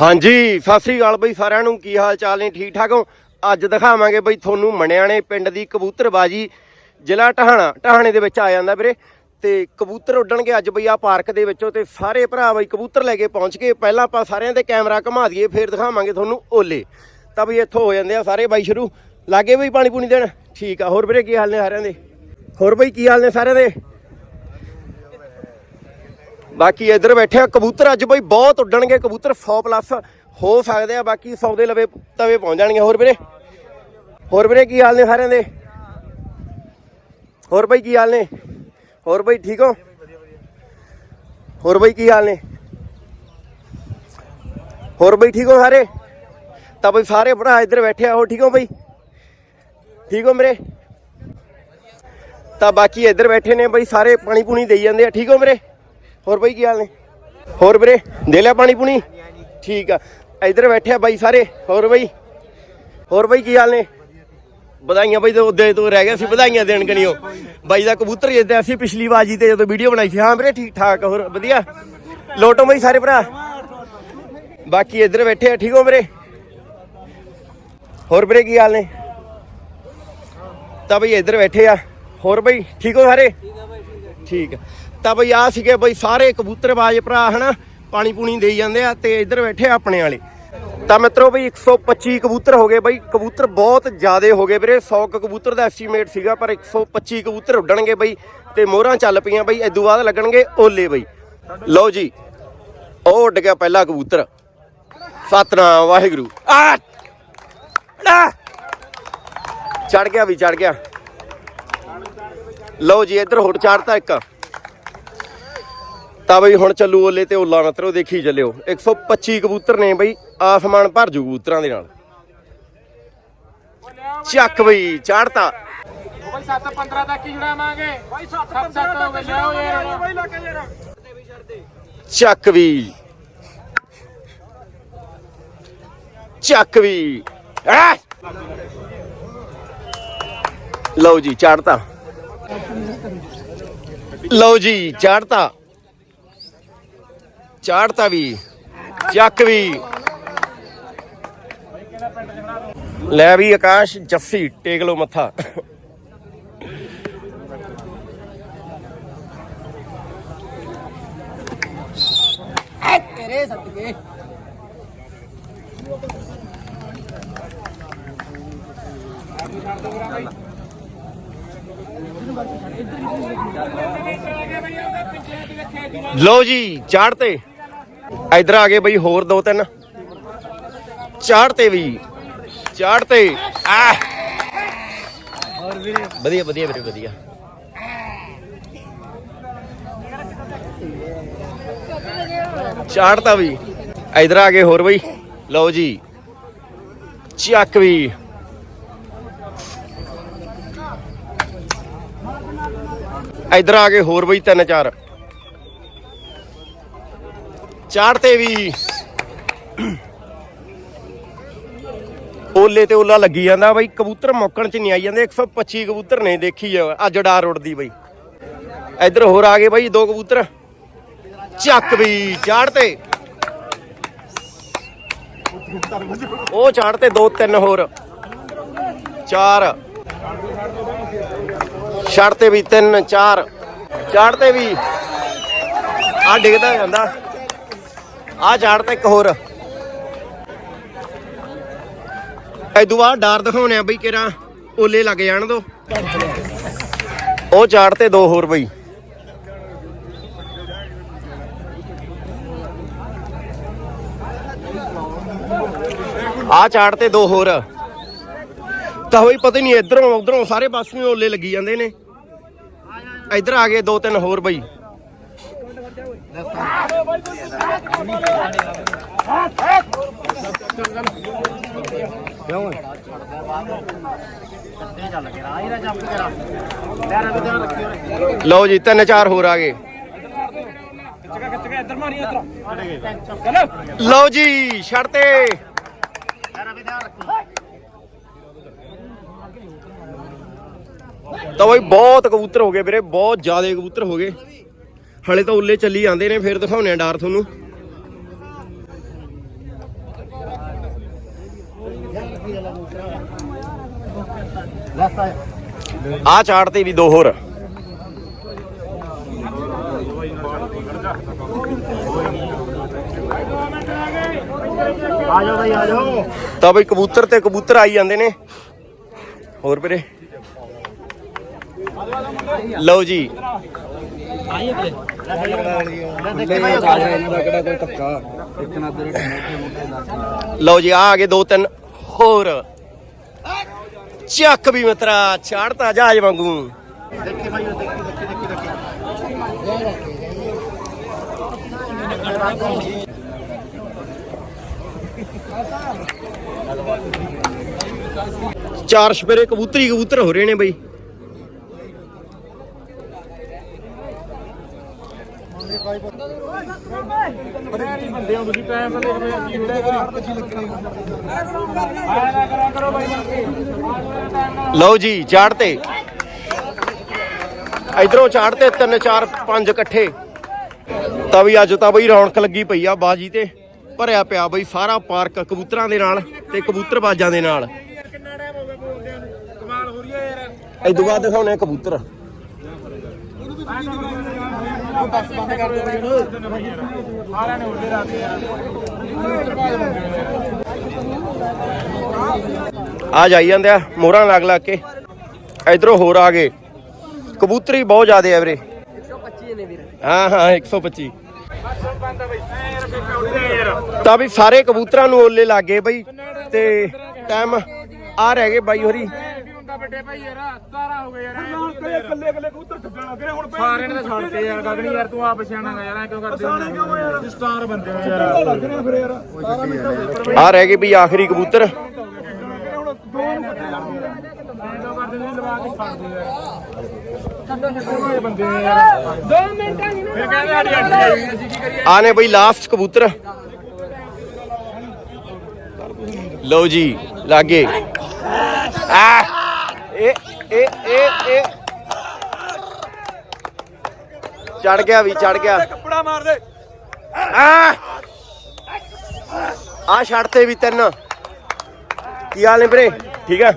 ਹਾਂਜੀ, ਸਤਿ ਸ੍ਰੀ ਅਕਾਲ ਬਈ ਸਾਰਿਆਂ ਨੂੰ। ਕੀ ਹਾਲ ਚਾਲ ਨੇ? ਠੀਕ ਠਾਕ ਹੋ? ਅੱਜ ਦਿਖਾਵਾਂਗੇ ਬਈ ਤੁਹਾਨੂੰ ਮਣਿਆਣੇ ਪਿੰਡ ਦੀ ਕਬੂਤਰਬਾਜੀ। ਜ਼ਿਲ੍ਹਾ ਟਹਾਣਾ, ਟਹਾਣੇ ਦੇ ਵਿੱਚ ਆ ਜਾਂਦਾ ਵੀਰੇ। ਤੇ ਕਬੂਤਰ ਉੱਡਣਗੇ ਅੱਜ ਬਈ ਆ ਪਾਰਕ ਦੇ ਵਿੱਚੋਂ ਤੇ ਸਾਰੇ ਭਰਾ ਬਈ ਕਬੂਤਰ ਲੈ ਕੇ ਪਹੁੰਚ ਗਏ। ਪਹਿਲਾਂ ਆਪਾਂ ਸਾਰਿਆਂ ਦੇ ਕੈਮਰਾ ਘੁਮਾ ਦਈਏ, ਫਿਰ ਦਿਖਾਵਾਂਗੇ ਤੁਹਾਨੂੰ ਓਲੇ। ਤਾਂ ਬਈ ਇੱਥੋਂ ਹੋ ਜਾਂਦੇ ਆ ਸਾਰੇ ਬਾਈ ਸ਼ੁਰੂ। ਲਾਗੇ ਬਈ ਪਾਣੀ ਪੂਣੀ ਦੇਣ। ਠੀਕ ਆ, ਹੋਰ ਵੀਰੇ ਕੀ ਹਾਲ ਨੇ ਸਾਰਿਆਂ ਦੇ? ਹੋਰ ਬਈ ਕੀ ਹਾਲ ਨੇ ਸਾਰਿਆਂ ਦੇ? ਬਾਕੀ ਇੱਧਰ ਬੈਠੇ ਆ, ਕਬੂਤਰ ਅੱਜ ਬਈ ਬਹੁਤ ਉੱਡਣਗੇ, ਕਬੂਤਰ 100 ਪਲੱਸ ਹੋ ਸਕਦੇ ਆ, ਬਾਕੀ 100 ਦੇ ਲਵੇ, ਤਵੇ ਪਹੁੰਚ ਜਾਣਗੇ। ਹੋਰ ਵੀਰੇ? ਹੋਰ ਵੀਰੇ, ਕੀ ਹਾਲ ਨੇ ਸਾਰਿਆਂ ਦੇ? ਹੋਰ ਬਈ, ਕੀ ਹਾਲ ਨੇ? ਹੋਰ ਬਈ, ਠੀਕ ਹੋ? ਹੋਰ ਬਈ, ਕੀ ਹਾਲ ਨੇ? ਹੋਰ ਬਈ, ਠੀਕ ਹੋ ਸਾਰੇ? ਤਾਂ ਬਈ ਸਾਰੇ ਭਰਾ ਇੱਧਰ ਬੈਠੇ ਆ ਹੋ ਠੀਕ ਹੋ ਬਈ? ਠੀਕ ਹੋ ਮੇਰੇ ਤਾਂ ਬਾਕੀ ਇੱਧਰ ਬੈਠੇ ਨੇ ਬਈ, ਸਾਰੇ ਪਾਣੀ ਪੂਣੀ ਦੇਈ ਜਾਂਦੇ ਆ, ਠੀਕ ਹੋ ਵੀਰੇ? ਹੋਰ ਬਾਈ ਕੀ ਹਾਲ ਨੇ? ਹੋਰ ਵੀਰੇ, ਦੇ ਲਿਆ ਪਾਣੀ ਪੂਣੀ? ਠੀਕ ਆ। ਇੱਧਰ ਬੈਠੇ ਆ ਬਾਈ ਸਾਰੇ। ਹੋਰ ਬਾਈ? ਹੋਰ ਬਾਈ ਕੀ ਹਾਲ ਨੇ? ਵਧਾਈਆਂ ਬਾਈ ਤੇ ਉਹਦੇ ਤੋਂ ਰਹਿ ਗਿਆ ਸੀ, ਵਧਾਈਆਂ ਦੇਣ ਕਣੀਓ। ਬਾਈ ਦਾ ਕਬੂਤਰ ਜਿੱਦਾਂ ਅਸੀਂ ਪਿਛਲੀ ਵਾਜ਼ੀ ਤੇ ਜਦੋਂ ਵੀਡੀਓ ਬਣਾਈ ਸੀ। ਹਾਂ ਵੀਰੇ, ਠੀਕ ਠਾਕ ਹੋਰ ਵਧੀਆ? ਲੋਟੋ ਬਾਈ ਸਾਰੇ ਭਰਾ। ਬਾਕੀ ਇੱਧਰ ਬੈਠੇ ਆ, ਠੀਕ ਹੋ ਵੀਰੇ? ਹੋਰ ਵੀਰੇ ਕੀ ਹਾਲ ਨੇ? ਤਾਂ ਬਈ ਇੱਧਰ ਬੈਠੇ ਆ। ਹੋਰ ਬਈ, ਠੀਕ ਹੋ ਸਾਰੇ? ਠੀਕ ਆ। ਤਾਂ ਬਈ ਆ ਸੀਗੇ ਬਈ ਸਾਰੇ ਕਬੂਤਰਬਾਜ਼ ਭਰਾ, ਹਨਾ? ਪਾਣੀ ਪੂਣੀ ਦੇਈ ਜਾਂਦੇ ਆ ਤੇ ਇੱਧਰ ਬੈਠੇ ਆਪਣੇ ਵਾਲੇ। ਤਾਂ ਮਿੱਤਰੋ ਬਈ 125 ਕਬੂਤਰ ਹੋ ਗਏ ਬਈ। ਕਬੂਤਰ ਬਹੁਤ ਜ਼ਿਆਦੇ ਹੋ ਗਏ ਵੀਰੇ। 100 ਕਬੂਤਰ ਦਾ ਐਸਟੀਮੇਟ ਸੀਗਾ, ਪਰ 125 ਕਬੂਤਰ ਉੱਡਣਗੇ ਬਈ ਤੇ ਮੋਹਰਾਂ ਚੱਲ ਪਈਆਂ ਬਈ। ਇਦੋਂ ਬਾਅਦ ਲੱਗਣਗੇ ਓਲੇ ਬਈ। ਲਓ ਜੀ, ਉਹ ਉੱਡ ਗਿਆ ਪਹਿਲਾ ਕਬੂਤਰ। ਸਤਨਾਮ, ਵਾਹਿਗੁਰੂ। ਆ! ਚੜ ਗਿਆ ਵੀ ਚੜ ਗਿਆ। ਲਓ ਜੀ, ਇੱਧਰ ਹੋਰ ਚਾੜਤਾ ਇੱਕ। ਤਾਂ ਬਈ ਹੁਣ ਚੱਲੂ ਓਲੇ ਤੇ ਓਲਾ ਮਤਰੋ ਦੇਖੀ ਚੱਲਿਓ। 125 ਕਬੂਤਰ ਨੇ ਬਈ ਆਸਮਾਨ ਭਰ ਜੂ ਕਬੂਤਰਾਂ ਦੇ ਨਾਲ। ਚੱਕ ਬਈ ਚਾੜਤਾ। ਬਾਈ 7 15 ਤੱਕ ਹੀ ਛੁਡਾਵਾਂਗੇ। ਬਾਈ 7 15 ਤੱਕ ਹੋ ਗਿਆ ਯਾਰ। ਬਾਈ ਲੱਗ ਯਾਰ। ਚੱਕ ਵੀ। ਚੱਕ ਵੀ। ਲਓ ਜੀ ਚਾੜਤਾ। ਲਓ ਜੀ ਚਾੜਤਾ। ਚਾੜਤਾ ਵੀ ਚੱਕ ਵੀ ਲੈ ਵੀ ਆਕਾਸ਼ ਜੱਫੀ ਟੇਕ ਲੋ ਮੱਥਾ ਤੇਰੇ ਸਦਕੇ ਲਓ ਜੀ ਚਾੜਤੇ ਇਧਰ ਆ ਗਏ ਬਈ ਹੋਰ ਦੋ ਤਿੰਨ। ਚਾੜ ਤੇ ਵੀ। ਚਾੜਤੇ ਆ। ਵਧੀਆ ਵਧੀਆ ਵੀਰੇ, ਵਧੀਆ। ਚਾੜਤਾ ਵੀ। ਇਧਰ ਆ ਗਏ ਹੋਰ ਬਈ। ਲਓ ਜੀ। ਚੱਕ ਵੀ। ਇਧਰ ਆ ਗਏ ਹੋਰ ਬਈ ਤਿੰਨ, ਚਾਰ। ਚਾੜਤੇ ਵੀ। ਓਲੇ ਤੇ ਓਲਾ ਲੱਗੀ ਜਾਂਦਾ ਬਈ, ਕਬੂਤਰ ਮੌਕਣ ਚ ਨਹੀਂ ਆਈ ਜਾਂਦੇ 125 ਕਬੂਤਰ ਨੇ ਦੇਖੀ ਅੱਜ ਡਾਰ ਉੱਡਦੀ ਬਈ। ਇੱਧਰ ਹੋਰ ਆ ਗਏ ਬਈ, ਦੋ ਕਬੂਤਰ। ਚੱਕ ਵੀ, ਚਾੜਤੇ। ਉਹ ਚਾੜਤੇ, ਦੋ, ਤਿੰਨ ਹੋਰ। ਚਾਰ। ਛੜਤੇ ਵੀ ਤਿੰਨ, ਚਾਰ। ਚਾੜਤੇ ਵੀ। ਆ ਡਿੱਗਦਾ ਜਾਂਦਾ। ਆ ਚਾੜਤਾ ਇੱਕ ਹੋਰ। ਐਦੂ ਬਾਅਦ ਡਾਰ ਦਿਖਾਉਣੇ ਆ ਬਈ ਕਿਰਾ ਓਲੇ ਲੱਗ ਜਾਣ ਦੋ। ਉਹ ਚਾੜਤੇ ਦੋ ਹੋਰ ਬਈ। ਆ ਚਾੜਤੇ ਦੋ ਹੋਰ। ਤਾਂ ਹੋਈ ਪਤਾ ਨਹੀਂ ਇਧਰੋਂ ਉਧਰੋਂ ਸਾਰੇ ਪਾਸਿਓਂ ਓਲੇ ਲੱਗੀ ਜਾਂਦੇ ਨੇ। ਇੱਧਰ ਆ ਗਏ ਦੋ ਤਿੰਨ ਹੋਰ ਬਈ। ਲਓ ਜੀ, ਤਿੰਨ ਚਾਰ ਹੋਰ ਆ ਗਏ। ਲਓ ਜੀ ਛੱਡਤੇ ਤਾਂ ਬਈ ਬਹੁਤ ਕਬੂਤਰ ਹੋ ਗਏ ਵੀਰੇ, ਬਹੁਤ ਜ਼ਿਆਦਾ ਕਬੂਤਰ ਹੋ ਗਏ। ਹਲੇ ਤਾਂ ਉੱਲੇ ਚੱਲੀ ਜਾਂਦੇ ਨੇ ਫਿਰ ਦਿਖਾਉਣੇ ਆ ਡਾਰ ਤੁਹਾਨੂੰ। ਆ ਚਾੜ ਤੇ ਵੀ ਦੋ ਹੋਰ। ਆ ਜਾਓ ਬਾਈ ਆ ਜਾਓ ਤਾਂ ਬਈ ਕਬੂਤਰ ਤੇ ਕਬੂਤਰ ਆਈ ਜਾਂਦੇ ਨੇ। ਹੋਰ ਵੀਰੇ। ਲਓ ਜੀ। ਲਓ ਜੀ, ਆ ਆ ਗਏ ਦੋ ਤਿੰਨ ਹੋਰ। ਚੱਕ ਵੀ ਮਿੱਤਰਾ ਚਾੜਤਾ ਜਹਾਜ਼ ਵਾਂਗੂ। ਚਾਰ ਸਪੇਰੇ ਕਬੂਤਰੀ ਕਬੂਤਰ ਹੋ ਰਹੇ ਨੇ ਬਈ। ਬੰਦੇ ਹੋ ਤੁਸੀਂ ਟਾਈਮ ਤੇ। ਕੀ ਲਓ ਜੀ ਚਾੜਤੇ ਇਧਰੋਂ ਚਾੜਤੇ ਤਿੰਨ ਚਾਰ ਪੰਜ ਇਕੱਠੇ। ਤਾਂ ਵੀ ਅੱਜ ਤਾਂ ਬਈ ਰੌਣਕ ਲੱਗੀ ਪਈ ਆ ਬਾਜੀ ਤੇ। ਭਰਿਆ ਪਿਆ ਬਈ ਸਾਰਾ ਪਾਰਕ ਕਬੂਤਰਾਂ ਦੇ ਨਾਲ ਤੇ ਕਬੂਤਰਬਾਜ਼ਾਂ ਦੇ ਨਾਲ। ਕਿੰਨਾ ਟਾਈਮ ਹੋ ਗਿਆ ਬੋਲਦਿਆਂ ਨੂੰ ਕਮਾਲ ਹੋ ਰਹੀ ਹੈ ਯਾਰ। ਇਸ ਤੋਂ ਬਾਅਦ ਦਿਖਾਉਣੇ ਆ ਕਬੂਤਰ ਬਸ ਬੰਦ ਕਰ ਦੋ ਸਾਰਿਆਂ ਨੇ ਉੱਡੇ ਰਾਤੇ ਆ ਜਾਈ ਜਾਂਦੇ ਆ, ਮੋਹਰਾਂ ਲੱਗ ਲੱਗ ਕੇ। ਇਧਰੋਂ ਹੋਰ ਆ ਗਏ। ਕਬੂਤਰੀ ਬਹੁਤ ਜ਼ਿਆਦੇ ਆ ਵੀਰੇ। 125 ਨੇ ਵੀਰੇ ਹਾਂ ਹਾਂ 125 ਬਸ ਬੰਦ ਤਾਂ ਵੀ ਸਾਰੇ ਕਬੂਤਰਾਂ ਨੂੰ ਓਲੇ ਲੱਗ ਗਏ ਬਈ। ਤੇ ਟਾਈਮ ਆ ਰਹਿ ਗਏ ਬਾਈ ਹੋਰੀ। ਵੱਡੇ ਭਾਈ ਯਾਰ 17 ਹੋ ਗਏ ਯਾਰ ਇਕੱਲੇ ਇਕੱਲੇ ਕਬੂਤਰ ਛੱਡਣ ਲੱਗੇ ਹੁਣ ਸਾਰਿਆਂ ਨੇ ਤਾਂ ਛੱਡਤੇ ਯਾਰ ਗਗਨੀ ਯਾਰ। ਤੂੰ ਆਪ ਸਿਆਣਾ ਯਾਰ ਐ ਕਿਉਂ ਕਰਦੇ ਹੋ ਕਿਉਂ ਯਾਰ? ਸਟਾਰ ਬੰਦੇ ਹੋ ਯਾਰ। ਲੱਗ ਰਿਹਾ ਫਿਰ ਯਾਰ? ਆ ਰਹਿ ਗਏ ਵੀ ਆਖਰੀ ਕਬੂਤਰ ਐਂ ਕਰਦੇ ਨੇ ਲਵਾ ਕੇ ਛੱਡਦੇ ਯਾਰ। ਛੱਡੋ ਛੱਡੋ ਬੰਦੇ ਨੇ ਯਾਰ 2 ਮਿੰਟਾਂ ਨਹੀਂ ਫਿਰ ਕਹਿੰਦੇ ਸਾਡੀ ਅੱਡੀ ਆਈ ਅਸੀਂ ਕੀ ਕਰੀਏ ਆ ਨੇ ਬਈ ਲਾਸਟ ਕਬੂਤਰ। ਲਓ ਜੀ ਲਾਗੇ। ਆ ਇਹ ਇਹ ਇਹ ਇਹ ਚੜ ਗਿਆ ਵੀ ਚੜ ਗਿਆ। ਕੱਪੜਾ ਮਾਰ ਦੇ। ਆ। ਆ ਛੱਡਤੇ ਵੀ ਤਿੰਨ। ਕੀ ਹਾਲ ਨੇ ਵੀਰੇ? ਠੀਕ ਆ?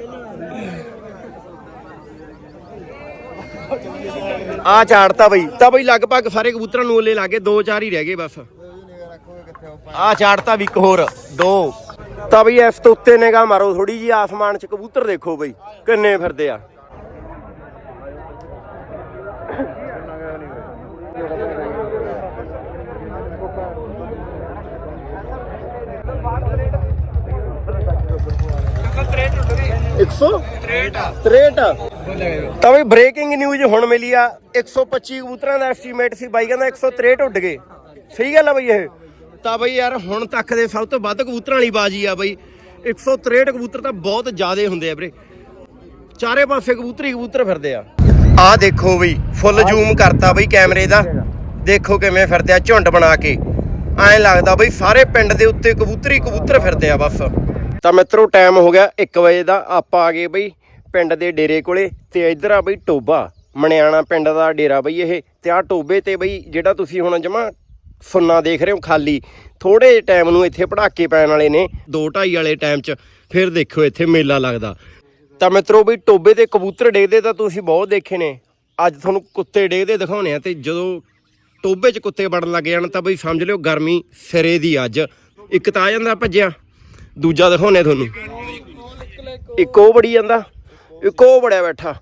ਆ ਚਾੜਤਾ ਬਈ। ਤਾਂ ਬਈ ਲਗਭਗ ਸਾਰੇ ਕਬੂਤਰਾਂ ਨੂੰ ਓਲੇ ਲਾਗੇ ਦੋ ਚਾਰ ਹੀ ਰਹਿ ਗਏ ਬਸ। ਆ ਚਾੜਤਾ ਵੀ ਇੱਕ ਹੋਰ ਦੋ। ਤਾਂ ਬਈ ਇਸ ਤੋਂ ਉੱਤੇ ਨਿਗਾਹ ਮਾਰੋ ਥੋੜੀ ਜੀ ਆਸਮਾਨ 'ਚ ਕਬੂਤਰ ਦੇਖੋ ਬਈ, ਕਿੰਨੇ ਫਿਰਦੇ ਆ। ਤਾਂ ਵੀ ਬ੍ਰੇਕਿੰਗ ਨਿਊਜ਼ ਹੁਣ ਮਿਲੀ ਆ 125 ਕਬੂਤਰਾਂ ਦਾ ਐਸਟੀਮੇਟ ਸੀ, ਬਾਈ ਕਹਿੰਦਾ 163 ਉੱਡ ਗਏ। ਸਹੀ ਗੱਲ ਆ ਬਈ ਇਹ। ਤਾਂ ਬਈ ਯਾਰ ਹੁਣ ਤੱਕ ਦੇ ਸਭ ਤੋਂ ਵੱਧ ਕਬੂਤਰਾਂ ਵਾਲੀ ਬਾਜੀ ਆ ਬਈ। 163 ਕਬੂਤਰ ਤਾਂ ਬਹੁਤ ਜ਼ਿਆਦੇ ਹੁੰਦੇ ਆ ਵੀਰੇ। ਚਾਰੇ ਪਾਸੇ ਕਬੂਤਰੀ ਕਬੂਤਰ ਫਿਰਦੇ ਆ। ਆ ਦੇਖੋ ਬਈ ਫੁੱਲ ਜ਼ੂਮ ਕਰਤਾ ਬਈ ਕੈਮਰੇ ਦਾ। ਦੇਖੋ ਕਿਵੇਂ ਫਿਰਦੇ ਆ ਝੁੰਡ ਬਣਾ ਕੇ। ਐਂ ਲੱਗਦਾ ਬਈ ਸਾਰੇ ਪਿੰਡ ਦੇ ਉੱਤੇ ਕਬੂਤਰੀ ਕਬੂਤਰ ਫਿਰਦੇ ਆ ਬਸ। ਤਾਂ ਮਿੱਤਰੋ ਟਾਈਮ ਹੋ ਗਿਆ 1 ਵਜੇ ਦਾ। ਆਪਾਂ ਆ ਗਏ ਬਈ ਪਿੰਡ ਦੇ ਡੇਰੇ ਕੋਲੇ ਤੇ ਇੱਧਰ ਆ ਬਈ ਟੋਬਾ। ਮਣਿਆਣਾ ਪਿੰਡ ਦਾ ਡੇਰਾ ਬਈ ਇਹ। ਤੇ ਆ ਟੋਬੇ ਤੇ ਬਈ ਜਿਹੜਾ ਤੁਸੀਂ ਹੁਣ ਜਮਾ ਸੁੰਨਾ ਦੇਖ ਰਹੇ ਹੋ ਖਾਲੀ। ਥੋੜੇ ਟਾਈਮ ਨੂੰ ਇੱਥੇ ਪੜਾਕੇ ਪੈਣ ਵਾਲੇ ਨੇ 2:30 ਵਾਲੇ ਟਾਈਮ 'ਚ ਫਿਰ ਦੇਖਿਓ ਇੱਥੇ ਮੇਲਾ ਲੱਗਦਾ। ਤਾਂ ਮਿੱਤਰੋ ਵੀ ਟੋਬੇ ਤੇ ਕਬੂਤਰ ਡੇਗਦੇ ਤਾਂ ਤੁਸੀਂ ਬਹੁਤ ਦੇਖੇ ਨੇ। ਅੱਜ ਤੁਹਾਨੂੰ ਕੁੱਤੇ ਡੇਗਦੇ ਦਿਖਾਉਣੇ ਆ ਤੇ ਜਦੋਂ ਟੋਬੇ 'ਚ ਕੁੱਤੇ ਵੜਨ ਲੱਗ ਜਾਣ ਤਾਂ ਬਈ ਸਮਝ ਲਿਓ ਗਰਮੀ ਸਿਰੇ ਦੀ ਅੱਜ। ਇੱਕ ਤਾਂ ਆ ਜਾਂਦਾ ਭੱਜਿਆ, ਦੂਜਾ ਦਿਖਾਉਣੇ ਤੁਹਾਨੂੰ। ਇੱਕ ਉਹ ਬੜੀ ਜਾਂਦਾ, ਇੱਕ ਉਹ ਬੜਿਆ ਬੈਠਾ।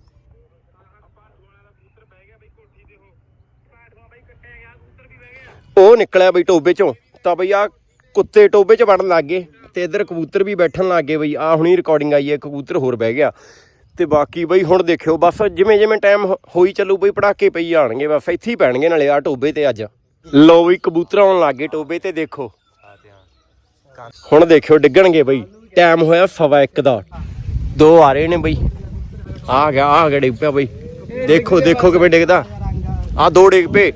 ਉਹ ਨਿਕਲਿਆ ਬਈ ਟੋਬੇ ਚੋਂ। ਤਾਂ ਬਈ ਆ ਕੁੱਤੇ ਟੋਬੇ 'ਚ ਵੜਨ ਲੱਗ ਗਏ ਤੇ ਇੱਧਰ ਕਬੂਤਰ ਵੀ ਬੈਠਣ ਲੱਗ ਗਏ ਬਈ। ਆ ਹੁਣੀ ਰਿਕਾਰਡਿੰਗ ਆਈ ਹੈ ਕਬੂਤਰ ਹੋਰ ਬਹਿ ਗਿਆ। ਤੇ ਬਾਕੀ ਬਈ ਹੁਣ ਦੇਖਿਓ, ਬਸ ਜਿਵੇਂ ਜਿਵੇਂ ਟਾਈਮ ਹੋਈ ਚੱਲੂ ਬਈ, ਪੜਾਕੇ ਪਈ ਜਾਣਗੇ ਬਸ। ਇੱਥੇ ਹੀ ਪੈਣਗੇ ਨਾਲੇ ਆ ਟੋਬੇ ਤੇ ਅੱਜ। ਲੋ ਵੀ ਕਬੂਤਰ ਆਉਣ ਲੱਗ ਗਏ ਟੋਬੇ ਤੇ, ਦੇਖੋ। ਹੁਣ ਦੇਖਿਓ, ਡਿੱਗਣਗੇ ਬਈ। ਟਾਈਮ ਹੋਇਆ ਸਵਾ ਇੱਕ ਦਾ। ਦੋ ਆ ਰਹੇ ਨੇ ਬਈ। ਆ ਗਿਆ ਆ ਗਿਆ ਡਿੱਗ ਪਿਆ ਬਈ। ਦੇਖੋ ਦੇਖੋ ਕਿਵੇਂ ਡਿੱਗਦਾ। ਆ ਦੋ ਡਿੱਗ ਪਏ।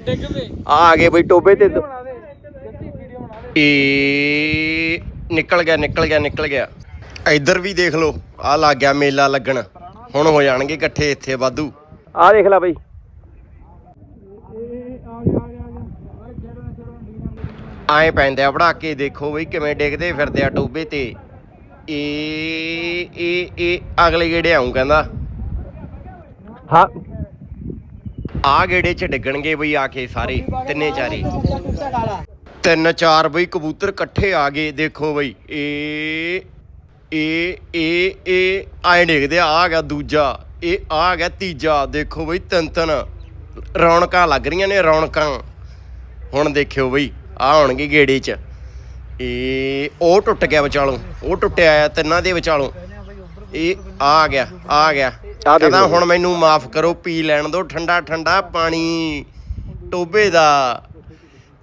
ਆ ਆ ਗਏ ਬਈ ਟੋਬੇ ਤੇ। ਏ ਨਿਕਲ ਗਿਆ ਨਿਕਲ ਗਿਆ ਨਿਕਲ ਗਿਆ। ਇੱਧਰ ਵੀ ਦੇਖ ਲਓ ਆ ਲੱਗ ਗਿਆ ਮੇਲਾ ਲੱਗਣ। ਹੁਣ ਹੋ ਜਾਣਗੇ ਇਕੱਠੇ ਇੱਥੇ ਵਾਧੂ। ਆ ਦੇਖ ਲੈ ਬਈ। ਆਏ ਪੈਂਦੇ ਆ ਪੜਾਕੇ ਦੇਖੋ ਬਈ ਕਿਵੇਂ ਡਿੱਗਦੇ ਫਿਰਦੇ ਆ ਟੋਬੇ ਤੇ। ਇਹ ਇਹ ਇਹ ਅਗਲੇ ਗੇੜੇ ਆਉਂ ਕਹਿੰਦਾ। ਹਾਂ। ਆ ਗੇੜੇ ਚ ਡਿੱਗਣਗੇ ਬਈ ਆ ਕੇ ਸਾਰੇ, ਤਿੰਨੇ ਚਾਰੇ। ਤਿੰਨ ਚਾਰ ਬਈ ਕਬੂਤਰ ਇਕੱਠੇ ਆ ਗਏ, ਦੇਖੋ ਬਈ। ਇਹ ਇਹ ਇਹ ਇਹ ਆਏ ਡਿੱਗਦੇ ਆ ਆ ਗਿਆ ਦੂਜਾ, ਇਹ ਆ ਗਿਆ ਤੀਜਾ, ਦੇਖੋ ਬਈ ਤਿੰਨ ਤਿੰਨ। ਰੌਣਕਾਂ ਲੱਗ ਰਹੀਆਂ ਨੇ ਰੌਣਕਾਂ। ਹੁਣ ਦੇਖਿਓ ਬਈ ਆ ਹੋਣਗੇ ਗੇੜੇ ਚ। ਇਹ ਉਹ ਟੁੱਟ ਗਿਆ ਵਿਚਾਲੋਂ, ਉਹ ਟੁੱਟਿਆ ਆ ਤਿੰਨਾਂ ਦੇ ਵਿਚਾਲੋਂ। ਇਹ ਆ ਗਿਆ ਆ ਗਿਆ। ਕਹਿੰਦਾ ਹੁਣ ਮੈਨੂੰ ਮਾਫ ਕਰੋ ਪੀ ਲੈਣ ਦਿਓ ਠੰਡਾ ਠੰਡਾ ਪਾਣੀ ਟੋਬੇ ਦਾ।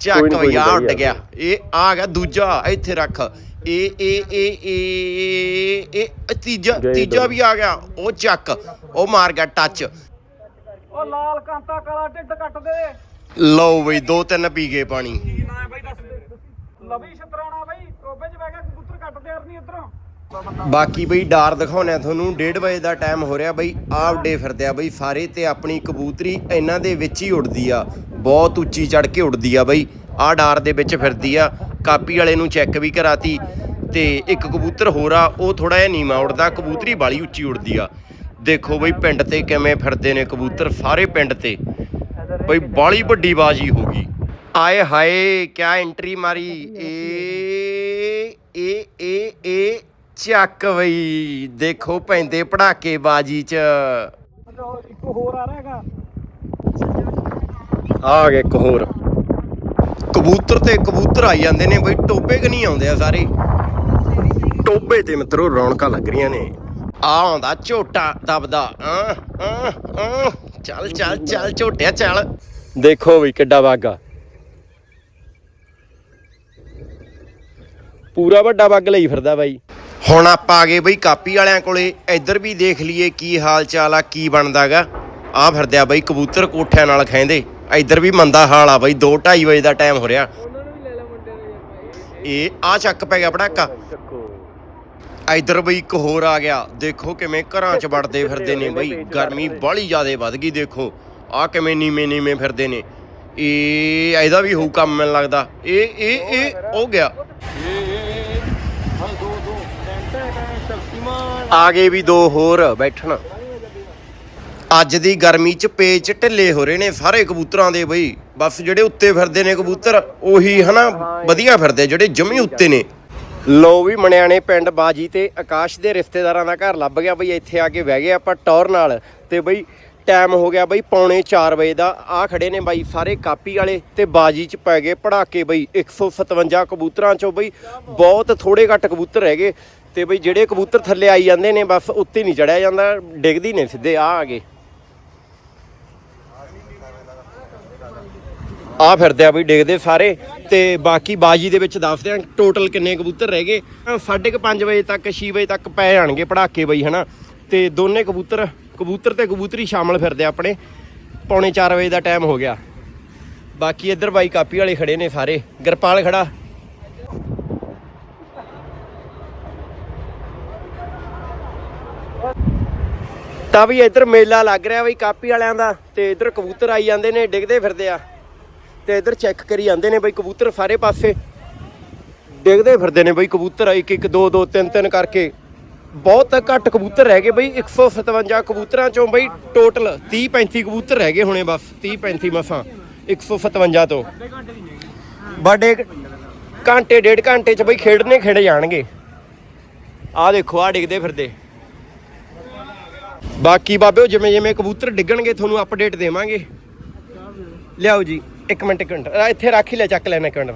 ਚੱਕ ਭਈਆ ਉੱਡ ਗਿਆ। ਇਹ ਆ ਗਿਆ ਦੂਜਾ ਇੱਥੇ ਰੱਖ। ਇਹ ਇਹ ਇਹ ਇਹ ਇਹ ਤੀਜਾ ਤੀਜਾ ਵੀ ਆ ਗਿਆ ਉਹ ਚੱਕ ਉਹ ਮਾਰ ਗਿਆ ਟੱਚ। ਉਹ ਲਾਲ ਕਾਂਤਾ ਕਾਲਾ ਢਿੱਡ ਕੱਟ ਦੇ। ਲਓ ਬਈ ਦੋ ਤਿੰਨ ਪੀ ਗਏ ਪਾਣੀ। ਕੀ ਨਾਂ ਹੈ ਬਾਈ ਦੱਸ ਦੇ ਲਵੀ ਛਤਰਾਣਾ ਬਾਈ ਟੋਬੇ 'ਚ ਬਹਿ ਗਿਆ ਕਬੂਤਰ ਕੱਟਦੇ ਯਾਰ ਨਹੀਂ ਇਧਰੋਂ। ਬਾਕੀ ਬਈ ਡਾਰ ਦਿਖਾਉਣਾ ਤੁਹਾਨੂੰ 1:30 ਵਜੇ ਦਾ ਟਾਈਮ ਹੋ ਰਿਹਾ ਬਈ ਆਹ ਉੱਡੇ ਫਿਰਦੇ ਆ ਬਈ ਸਾਰੇ ਤੇ ਆਪਣੀ ਕਬੂਤਰੀ ਇਹਨਾਂ ਦੇ ਵਿੱਚ ਹੀ ਉੱਡਦੀ ਆ, ਬਹੁਤ ਉੱਚੀ ਚੜ ਕੇ ਉੱਡਦੀ ਆ ਬਈ, ਆਹ ਡਾਰ ਦੇ ਵਿੱਚ ਫਿਰਦੀ ਆ, ਕਾਪੀ ਵਾਲੇ ਨੂੰ ਚੈੱਕ ਵੀ ਕਰਾਤੀ ਤੇ ਇੱਕ ਕਬੂਤਰ ਹੋਰ ਆ, ਉਹ ਥੋੜਾ ਜਿਹਾ ਨੀਵਾ ਉੱਡਦਾ, ਕਬੂਤਰੀ ਬਾਲੀ ਉੱਚੀ ਉੱਡਦੀ ਆ। ਦੇਖੋ ਬਈ ਪਿੰਡ ਤੇ ਕਿਵੇਂ ਫਿਰਦੇ ਨੇ ਕਬੂਤਰ ਸਾਰੇ ਪਿੰਡ ਤੇ, ਬਈ ਬਾਲੀ ਵੱਡੀ ਬਾਜੀ ਹੋ ਗਈ। ਆਏ ਹਾਏ, ਕਿਆ ਐਂਟਰੀ ਮਾਰੀ ਏ ਏ ਏ ਏ ਚੱਕ ਬਈ, ਦੇਖੋ ਪੈਂਦੇ ਪੜਾਕੇ ਬਾਜੀ ਚ। ਇੱਕ ਹੋਰ ਆ ਰਿਹਾ ਹੈਗਾ ਆ ਗਿਆ ਇੱਕ ਹੋਰ। ਕਬੂਤਰ ਤੇ ਕਬੂਤਰ ਆਈ ਜਾਂਦੇ ਨੇ ਬਈ ਟੋਬੇ ਕਿ ਨਹੀਂ ਆਉਂਦੇ ਆ ਸਾਰੇ? ਟੋਬੇ ਤੇ ਮਿੱਤਰੋ, ਰੌਣਕਾਂ ਲੱਗ ਰਹੀਆਂ ਨੇ। ਆ ਆਉਂਦਾ ਝੋਟਾ ਦਬਦਾ। ਆ ਆ ਚੱਲ ਚੱਲ ਚੱਲ, ਝੋਟਿਆ, ਚੱਲ। ਦੇਖੋ ਵੀ ਕਿੱਡਾ ਵਾਗਾ। ਪੂਰਾ ਵੱਡਾ ਵੱਗ ਲਈ ਫਿਰਦਾ ਬਾਈ। ਹੁਣ ਆਪਾਂ ਆ ਗਏ ਬਈ ਕਾਪੀ ਵਾਲਿਆਂ ਕੋਲੇ। ਇੱਧਰ ਵੀ ਦੇਖ ਲਈਏ ਕੀ ਹਾਲ ਚਾਲ ਆ, ਕੀ ਬਣਦਾਗਾ। ਆ ਫਿਰਦੇ ਬਈ ਕਬੂਤਰ ਕੋਠਿਆਂ ਨਾਲ ਖੈਂਦੇ ਇੱਧਰ ਵੀ ਮੰਦਾ ਹਾਲ ਆ ਬਈ 2:30 ਵਜੇ ਦਾ ਟਾਈਮ ਹੋ ਰਿਹਾ। ਇਹ ਆ ਚੱਕ ਪੈ ਗਿਆ ਪੜਾਕਾ ਇੱਧਰ ਬਈ ਇੱਕ ਹੋਰ ਆ ਗਿਆ। ਦੇਖੋ ਕਿਵੇਂ ਘਰਾਂ 'ਚ ਵੜਦੇ ਫਿਰਦੇ ਨੇ ਬਈ। ਗਰਮੀ ਬਾਹਲੀ ਜ਼ਿਆਦੇ ਵੱਧ ਗਈ, ਦੇਖੋ। ਆ ਕਿਵੇਂ ਨੀਵੇਂ ਨੀਵੇਂ ਫਿਰਦੇ ਨੇ। ਇਹ ਇਹਦਾ ਵੀ ਹੋਊ ਕੰਮ ਮੈਨੂੰ ਲੱਗਦਾ। ਇਹ ਇਹ ਇਹ ਹੋ ਗਿਆ। ਆ ਗਏ ਵੀ ਦੋ ਹੋਰ ਬੈਠਣ। ਅੱਜ ਦੀ ਗਰਮੀ 'ਚ ਪੇਚ ਢਿੱਲੇ ਹੋ ਰਹੇ ਨੇ ਸਾਰੇ ਕਬੂਤਰਾਂ ਦੇ ਬਈ। ਬਸ ਜਿਹੜੇ ਉੱਤੇ ਫਿਰਦੇ ਨੇ ਕਬੂਤਰ, ਉਹੀ ਹਨਾ, ਵਧੀਆ ਫਿਰਦੇ ਜਿਹੜੇ ਜਮੀ ਉੱਤੇ ਨੇ। ਲੋ ਵੀ ਮਣਿਆਣੇ ਪਿੰਡ ਬਾਜੀ ਤੇ ਆਕਾਸ਼ ਦੇ ਰਿਸ਼ਤੇਦਾਰਾਂ ਦਾ ਘਰ ਲੱਭ ਗਿਆ ਬਈ, ਇੱਥੇ ਆ ਕੇ ਬਹਿ ਗਏ ਆਪਾਂ ਟੌਰ ਨਾਲ। ਤੇ ਬਈ ਟਾਈਮ ਹੋ ਗਿਆ ਬਈ ਪੌਣੇ 4 ਵਜੇ ਦਾ ਆ ਖੜੇ ਨੇ ਬਾਈ ਸਾਰੇ ਕਾਪੀ ਵਾਲੇ ਤੇ ਬਾਜੀ ਚ ਪੈ ਗਏ ਪੜਾਕੇ ਬਈ। 157 ਕਬੂਤਰਾਂ ਚੋਂ ਬਈ ਬਹੁਤ ਥੋੜੇ ਘੱਟ ਕਬੂਤਰ ਹੈਗੇ। ਤੇ ਬਈ ਜਿਹੜੇ ਕਬੂਤਰ ਥੱਲੇ ਆਈ ਜਾਂਦੇ ਨੇ, ਬਸ ਉੱਤੇ ਨਹੀਂ ਚੜਿਆ ਜਾਂਦਾ, ਡਿੱਗਦੀ ਨੇ ਸਿੱਧੇ ਆ ਆ ਗਏ ਆ ਫਿਰਦੇ ਆ ਬਈ, ਡਿੱਗਦੇ ਸਾਰੇ। ਤੇ ਬਾਕੀ ਬਾਜੀ ਦੇ ਵਿੱਚ ਦੱਸਦੇ ਆ ਟੋਟਲ ਕਿੰਨੇ ਕਬੂਤਰ ਰਹਿ ਗਏ। 5:30 ਵਜੇ ਤੱਕ 6 ਵਜੇ ਤੱਕ ਪੈ ਜਾਣਗੇ ਪੜਾਕੇ ਬਈ, ਹਨਾ। ਤੇ ਦੋਨੇ ਕਬੂਤਰ ਕਬੂਤਰ ਤੇ ਕਬੂਤਰੀ ਸ਼ਾਮਲ ਫਿਰਦੇ ਆਪਣੇ। ਪੌਣੇ 4 ਵਜੇ ਦਾ ਟਾਈਮ ਹੋ ਗਿਆ। ਬਾਕੀ ਇੱਧਰ ਬਾਈ ਕਾਪੀ ਵਾਲੇ ਖੜੇ ਨੇ ਸਾਰੇ। ਗਰਪਾਲ ਖੜਾ। ਤਾਂ ਵੀ ਇੱਧਰ ਮੇਲਾ ਲੱਗ ਰਿਹਾ ਬਈ, ਕਾਪੀ ਵਾਲਿਆਂ ਦਾ ਤੇ ਇੱਧਰ ਕਬੂਤਰ ਆਈ ਜਾਂਦੇ ਨੇ, ਡਿੱਗਦੇ ਫਿਰਦੇ ਆ। ਤੇ ਇੱਧਰ ਚੈੱਕ ਕਰੀ ਜਾਂਦੇ ਨੇ ਬਈ, ਕਬੂਤਰ ਸਾਰੇ ਪਾਸੇ। ਡਿੱਗਦੇ ਫਿਰਦੇ ਨੇ ਬਈ, ਕਬੂਤਰ ਇੱਕ ਇੱਕ, ਦੋ ਦੋ, ਤਿੰਨ ਤਿੰਨ ਕਰਕੇ। ਬਹੁਤ ਘੱਟ ਕਬੂਤਰ ਰਹਿ ਗਏ ਬਈ 157 ਕਬੂਤਰਾਂ ਚੋਂ ਬਈ ਟੋਟਲ 30 35 ਕਬੂਤਰ ਰਹਿ ਗਏ ਹੋਣੇ ਬਸ 30 35 ਮਸਾਂ 157 ਤੋਂ। ਬੜੇ ਘੰਟੇ, ਡੇਢ ਘੰਟੇ ਚ ਬਈ, ਖੇਡਣੇ ਖੇਡ ਜਾਣਗੇ। ਆਹ ਦੇਖੋ ਆ ਡਿੱਗਦੇ ਫਿਰਦੇ। ਬਾਕੀ ਬਾਬਿਓ, ਜਿਵੇਂ ਜਿਵੇਂ ਕਬੂਤਰ ਡਿੱਗਣਗੇ, ਤੁਹਾਨੂੰ ਅਪਡੇਟ ਦੇਵਾਂਗੇ। ਲਿਆਓ ਜੀ, ਇੱਕ ਮਿੰਟ ਇੱਕ ਮਿੰਟ। ਆਹ ਇੱਥੇ ਰੱਖ ਹੀ ਲੈ ਚੱਕ ਲੈਣਾ ਇੱਕ ਮਿੰਟ।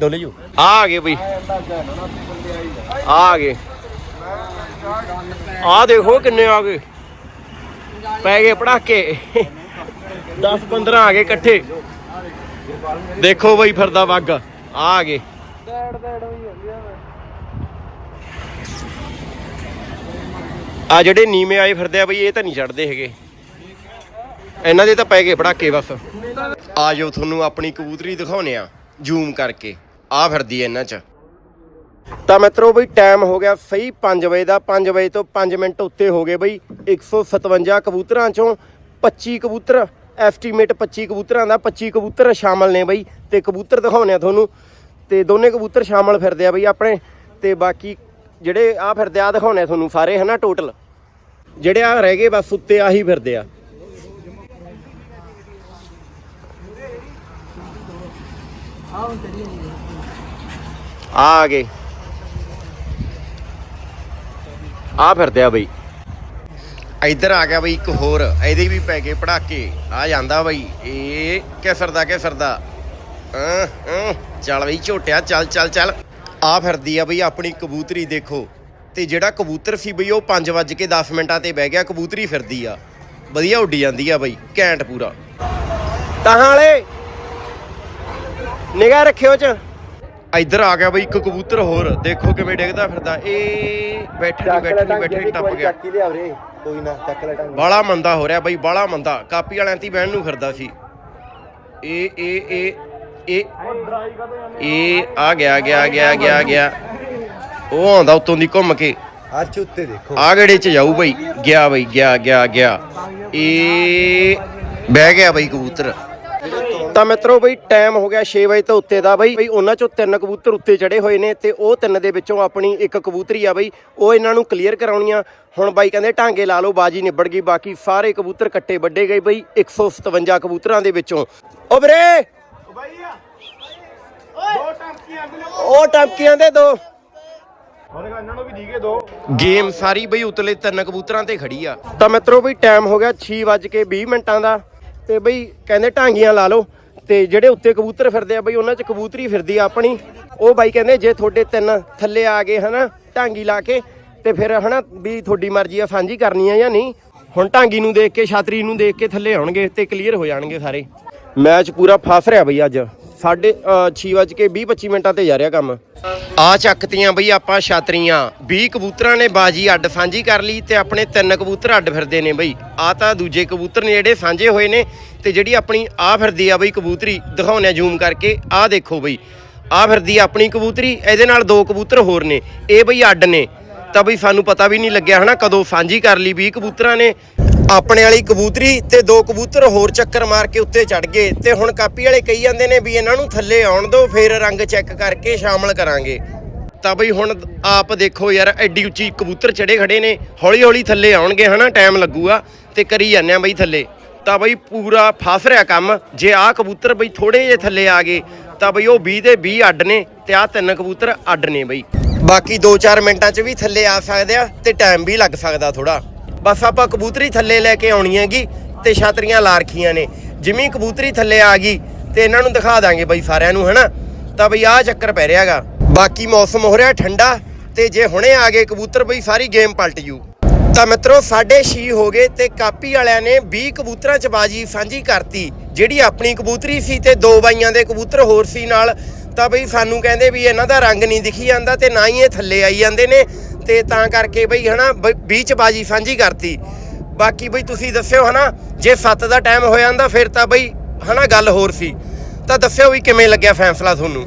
ਡੋਲੇ ਜੂ। ਆ ਆ ਗਏ ਬਈ। ਆ ਆ ਗਏ। ਆ ਦੇਖੋ ਕਿੰਨੇ ਆ ਗਏ। ਪੈ ਗਏ ਪੜਾਕੇ। 10 15 ਆ ਗਏ ਇਕੱਠੇ। ਦੇਖੋ ਬਈ ਫਿਰਦਾ ਵੱਗ। ਆ ਆ ਗਏ। ਆ ਜਿਹੜੇ ਨੀਵੇਂ ਆਏ ਫਿਰਦੇ ਆ ਬਈ, ਇਹ ਤਾਂ ਨਹੀਂ ਛੱਡਦੇ ਹੈਗੇ। ਇਹਨਾਂ ਦੇ ਤਾਂ ਪੈ ਗਏ ਪੜਾਕੇ ਬਸ। ਆ ਜਾਓ ਤੁਹਾਨੂੰ ਆਪਣੀ ਕਬੂਤਰੀ ਦਿਖਾਉਨੇ ਆ, ਜ਼ੂਮ ਕਰਕੇ। ਆ ਫਿਰਦੀ ਐ ਇਹਨਾਂ 'ਚ। ਤਾਂ ਮਿੱਤਰੋ ਬਈ ਟਾਈਮ ਹੋ ਗਿਆ ਸਹੀ 5 ਵਜੇ ਦਾ। 5 ਵਜੇ ਤੋਂ 5 ਮਿੰਟ ਉੱਤੇ ਹੋ ਗਏ ਬਈ 157 ਕਬੂਤਰਾਂ ਚੋਂ 25 ਕਬੂਤਰ ਐਸਟੀਮੇਟ 25 ਕਬੂਤਰਾਂ ਦਾ 25 ਕਬੂਤਰ ਸ਼ਾਮਲ ਨੇ ਬਈ। ਤੇ ਕਬੂਤਰ ਦਿਖਾਉਨੇ ਆ ਤੁਹਾਨੂੰ। ਤੇ ਦੋਨੇ ਕਬੂਤਰ ਸ਼ਾਮਲ ਫਿਰਦੇ ਆ ਬਈ ਆਪਣੇ। ਤੇ ਬਾਕੀ ਜਿਹੜੇ ਆ ਫਿਰਦੇ ਆ ਦਿਖਾਉਣੇ ਤੁਹਾਨੂੰ ਸਾਰੇ, ਹਨਾ ਟੋਟਲ ਜਿਹੜੇ ਆ ਰਹਿ ਗਏ, ਬਸ ਉੱਤੇ ਆਹੀ ਫਿਰਦੇ ਆ। ਆ ਗਏ। ਆ ਫਿਰਦੇ ਆ ਬਈ। ਇੱਧਰ ਆ ਗਿਆ ਬਈ ਇੱਕ ਹੋਰ, ਇਹਦੇ ਵੀ ਪੈ ਗਏ ਪੜਾਕੇ। ਆ ਜਾਂਦਾ ਬਈ, ਇਹ ਕਿਸਰ ਦਾ ਕਿਸਰ ਦਾ ਚੱਲ ਬਈ ਝੋਟਿਆ, ਚੱਲ ਚੱਲ ਚੱਲ। ਆ ਫਿਰਦੀ ਆ ਬਈ ਆਪਣੀ ਕਬੂਤਰੀ ਦੇਖੋ। ਤੇ ਜਿਹੜਾ ਕਬੂਤਰ ਸੀ ਬਈ ਉਹ 5:10 ਮਿੰਟਾਂ ਤੇ ਬਹਿ ਗਿਆ ਕਬੂਤਰੀ ਫਿਰਦੀ ਆ। ਵਧੀਆ ਉੱਡੀ ਜਾਂਦੀ ਆ ਬਈ ਘੈਂਟ ਪੂਰਾ। ਤਾਂ ਵਾਲੇ ਨਿਗਾਹ ਰੱਖਿਓ ਚ। ਇੱਧਰ ਆ ਗਿਆ ਬਈ ਇੱਕ ਕਬੂਤਰ ਹੋਰ। ਦੇਖੋ ਕਿਵੇਂ ਡਿੱਗਦਾ ਫਿਰਦਾ। ਇਹ ਬੈਠੇ ਬੈਠੇ ਬੈਠੇ ਟੱਪ ਗਿਆ। ਚੱਕੀ ਲਿਆ ਵੀਰੇ ਕੋਈ ਨਾ ਚੱਕ ਲੈ ਟੰਗ। ਬਾਲਾ ਮੰਦਾ ਹੋ ਰਿਹਾ ਬਈ ਬਾਲਾ ਮੰਦਾ। ਕਾਪੀ ਵਾਲਿਆਂ ਤੇ ਬਹਿਣ ਨੂੰ ਫਿਰਦਾ ਸੀ। ਇਹ ਇਹ ਇਹ ਇਹ ਇਹ ਆ ਗਿਆ ਗਿਆ ਗਿਆ ਗਿਆ ਗਿਆ। ਉਹ ਆਉਂਦਾ ਉਤੋਂ ਦੀ ਘੁੰਮ ਕੇ। ਅੱਜ ਉੱਤੇ ਦੇਖੋ। ਆ ਗੜੇ ਚ ਜਾਊ ਬਈ। ਗਿਆ ਬਈ ਗਿਆ ਗਿਆ ਗਿਆ। ਇਹ ਬਹਿ ਗਿਆ ਬਈ ਕਬੂਤਰ। ਤਾਂ ਮਿੱਤਰੋ ਬਈ ਟਾਈਮ ਹੋ ਗਿਆ 6 ਵਜੇ ਤੋਂ ਉੱਤੇ ਦਾ ਬਈ। ਬਈ ਉਹਨਾਂ ਚੋਂ ਤਿੰਨ ਕਬੂਤਰ ਉੱਤੇ ਚੜੇ ਹੋਏ ਨੇ ਤੇ ਉਹ ਤਿੰਨ ਦੇ ਵਿੱਚੋਂ ਆਪਣੀ ਇੱਕ ਕਬੂਤਰੀ ਆ ਬਈ। ਉਹ ਇਹਨਾਂ ਨੂੰ ਕਲੀਅਰ ਕਰਾਉਣੀਆਂ। ਹੁਣ ਬਾਈ ਕਹਿੰਦੇ ਢਾਂਗੇ ਲਾ ਲਓ ਬਾਜੀ ਨਿਬੜ ਗਈ। ਬਾਕੀ ਸਾਰੇ ਕਬੂਤਰ ਕੱਟੇ ਵੱਡੇ ਗਏ ਬਈ। 157 ਕਬੂਤਰਾਂ ਦੇ ਵਿੱਚੋਂ। ਓ ਵੀਰੇ! ਉਹ ਟਾਂਕੀਆਂ ਦੇ ਦੋ। ਇਹਨਾਂ ਨੂੰ ਵੀ ਦੀਗੇ ਦੋ। ਗੇਮ ਸਾਰੀ ਬਈ ਉਤਲੇ ਤਿੰਨ ਕਬੂਤਰਾਂ ਤੇ ਖੜੀ ਆ। ਤਾਂ ਮਿੱਤਰੋ ਬਈ ਟਾਈਮ ਹੋ ਗਿਆ 6:20 ਮਿੰਟਾਂ ਦਾ। ਤੇ ਬਈ ਕਹਿੰਦੇ ਢਾਂਗੀਆਂ ਲਾ ਲਓ। ਤੇ ਜਿਹੜੇ ਉੱਤੇ ਕਬੂਤਰ ਫਿਰਦੇ ਆ ਬਈ ਉਹਨਾਂ 'ਚ ਕਬੂਤਰੀ ਫਿਰਦੀ ਆ ਆਪਣੀ। ਉਹ ਬਾਈ ਕਹਿੰਦੇ ਜੇ ਤੁਹਾਡੇ ਤਿੰਨ ਥੱਲੇ ਆ ਗਏ ਹਨਾ ਢਾਂਗੀ ਲਾ ਕੇ ਤੇ ਫਿਰ ਹਨਾ ਵੀ ਤੁਹਾਡੀ ਮਰਜ਼ੀ ਆ ਸਾਂਝੀ ਕਰਨੀ ਆ ਜਾਂ ਨਹੀਂ। ਹੁਣ ਢਾਂਗੀ ਨੂੰ ਦੇਖ ਕੇ ਛਾਤਰੀ ਨੂੰ ਦੇਖ ਕੇ ਥੱਲੇ ਆਉਣਗੇ ਤੇ ਕਲੀਅਰ ਹੋ ਜਾਣਗੇ ਸਾਰੇ। ਮੈਚ ਪੂਰਾ ਫਸ ਰਿਹਾ ਬਈ ਅੱਜ। ਸਾਡੇ 6:20 25 ਮਿੰਟਾਂ ਤੇ ਜਾ ਰਿਹਾ ਕੰਮ। ਆ ਚੱਕਤੀਆਂ ਬਈ ਆਪਾਂ ਛਾਤਰੀਆਂ। 20 ਕਬੂਤਰਾਂ ਨੇ ਬਾਜੀ ਅੱਡ ਸਾਂਝੀ ਕਰ ਲਈ ਤੇ ਆਪਣੇ ਤਿੰਨ ਕਬੂਤਰ ਅੱਡ ਫਿਰਦੇ ਨੇ ਬਈ। ਆ ਤਾਂ ਦੂਜੇ ਕਬੂਤਰ ਨੇ ਜਿਹੜੇ ਸਾਂਝੇ ਹੋਏ ਨੇ ਤੇ ਜਿਹੜੀ ਆਪਣੀ ਆ ਫਿਰਦੀ ਆ ਬਈ ਕਬੂਤਰੀ ਦਿਖਾਉਣੇ ਜ਼ੂਮ ਕਰਕੇ। ਆ ਦੇਖੋ ਬਈ, ਆ ਫਿਰਦੀ ਆ ਆਪਣੀ ਕਬੂਤਰੀ, ਇਹਦੇ ਨਾਲ ਦੋ ਕਬੂਤਰ ਹੋਰ ਨੇ। ਇਹ ਬਈ ਅੱਡ ਨੇ। ਤਾਂ ਬਈ ਸਾਨੂੰ ਪਤਾ ਵੀ ਨਹੀਂ ਲੱਗਿਆ ਹਨਾ ਕਦੋਂ ਸਾਂਝੀ ਕਰ ਲਈ 20 ਕਬੂਤਰਾਂ ਨੇ। ਆਪਣੇ ਵਾਲੀ ਕਬੂਤਰੀ ਤੇ ਦੋ ਕਬੂਤਰ ਹੋਰ ਚੱਕਰ ਮਾਰ ਕੇ ਉੱਤੇ ਚੜ ਗਏ ਤੇ ਹੁਣ ਕਾਪੀ ਵਾਲੇ ਕਹੀ ਜਾਂਦੇ ਨੇ ਵੀ ਇਹਨਾਂ ਨੂੰ ਥੱਲੇ ਆਉਣ ਦਿਓ ਫੇਰ ਰੰਗ ਚੈੱਕ ਕਰਕੇ ਸ਼ਾਮਲ ਕਰਾਂਗੇ। ਤਾਂ ਬਈ ਹੁਣ ਆਪ ਦੇਖੋ ਯਾਰ, ਐਡੀ ਉੱਚੀ ਕਬੂਤਰ ਚੜੇ ਖੜੇ ਨੇ ਹੌਲੀ ਹੌਲੀ ਥੱਲੇ ਆਉਣਗੇ, ਹਨਾ, ਟਾਈਮ ਲੱਗੂਗਾ ਤੇ ਕਰੀ ਜਾਂਦੇ ਆ ਬਈ ਥੱਲੇ। ਤਾਂ ਬਈ ਪੂਰਾ ਫਸ ਰਿਹਾ ਕੰਮ, ਜੇ ਆਹ ਕਬੂਤਰ ਬਈ ਥੋੜੇ ਜਿਹੇ ਥੱਲੇ ਆ ਗਏ, ਤਾਂ ਬਈ ਉਹ 20 ਦੇ 20 ਅੱਡ ਨੇ ਤੇ ਆਹ ਤਿੰਨ ਕਬੂਤਰ ਅੱਡ ਨੇ ਬਈ। ਬਾਕੀ 2-4 ਮਿੰਟਾਂ 'ਚ ਵੀ ਥੱਲੇ ਆ ਸਕਦੇ ਆ ਤੇ ਟਾਈਮ ਵੀ ਲੱਗ ਸਕਦਾ ਥੋੜਾ ਬਸ ਆਪਾਂ ਕਬੂਤਰੀ ਥੱਲੇ ਲੈ ਕੇ ਆਉਣੀ ਹੈਗੀ ਤੇ ਛਾਤਰੀਆਂ ਲਾ ਰੱਖੀਆਂ ਨੇ। ਜਿਵੇਂ ਕਬੂਤਰੀ ਥੱਲੇ ਆ ਗਈ ਤੇ ਇਹਨਾਂ ਨੂੰ ਦਿਖਾ ਦਾਂਗੇ ਬਈ ਸਾਰਿਆਂ ਨੂੰ, ਹਨਾ? ਤਾਂ ਬਈ ਆਹ ਚੱਕਰ ਪੈ ਰਿਹਾਗਾ ਬਾਕੀ ਮੌਸਮ ਹੋ ਰਿਹਾ ਠੰਡਾ ਤੇ ਜੇ ਹੁਣੇ ਆ ਗਏ ਕਬੂਤਰ ਬਈ ਸਾਰੀ ਗੇਮ ਪਲਟ ਜੂ। ਤਾਂ ਮਿੱਤਰੋ 6:30 ਹੋ ਗਏ ਤੇ ਕਾਪੀ ਵਾਲਿਆਂ ਨੇ 20 ਕਬੂਤਰਾਂ ਚ ਬਾਜੀ ਸਾਂਝੀ ਕਰਤੀ, ਜਿਹੜੀ ਆਪਣੀ ਕਬੂਤਰੀ ਸੀ ਤੇ ਦੋ ਬਾਈਆਂ ਦੇ ਕਬੂਤਰ ਹੋਰ ਸੀ ਨਾਲ। ਤਾਂ ਬਈ ਸਾਨੂੰ ਕਹਿੰਦੇ ਵੀ ਇਹਨਾਂ ਦਾ ਰੰਗ ਨਹੀਂ ਦਿਖੀ ਜਾਂਦਾ ਤੇ ਨਾ ਹੀ ਇਹ ਥੱਲੇ ਆਈ ਜਾਂਦੇ ਨੇ ਤੇ ਤਾਂ ਕਰਕੇ ਬਈ ਹਨਾ 20 ਚ ਬਾਜੀ ਸਾਂਝੀ ਕਰਤੀ। ਬਾਕੀ ਬਈ ਤੁਸੀਂ ਦੱਸਿਓ ਹਨਾ, ਜੇ 7 ਦਾ ਟਾਈਮ ਹੋ ਜਾਂਦਾ ਫਿਰ ਤਾਂ ਬਈ ਹਨਾ ਗੱਲ ਹੋਰ ਸੀ। ਤਾਂ ਦੱਸਿਓ ਵੀ ਕਿਵੇਂ ਲੱਗਿਆ ਫੈਸਲਾ ਤੁਹਾਨੂੰ?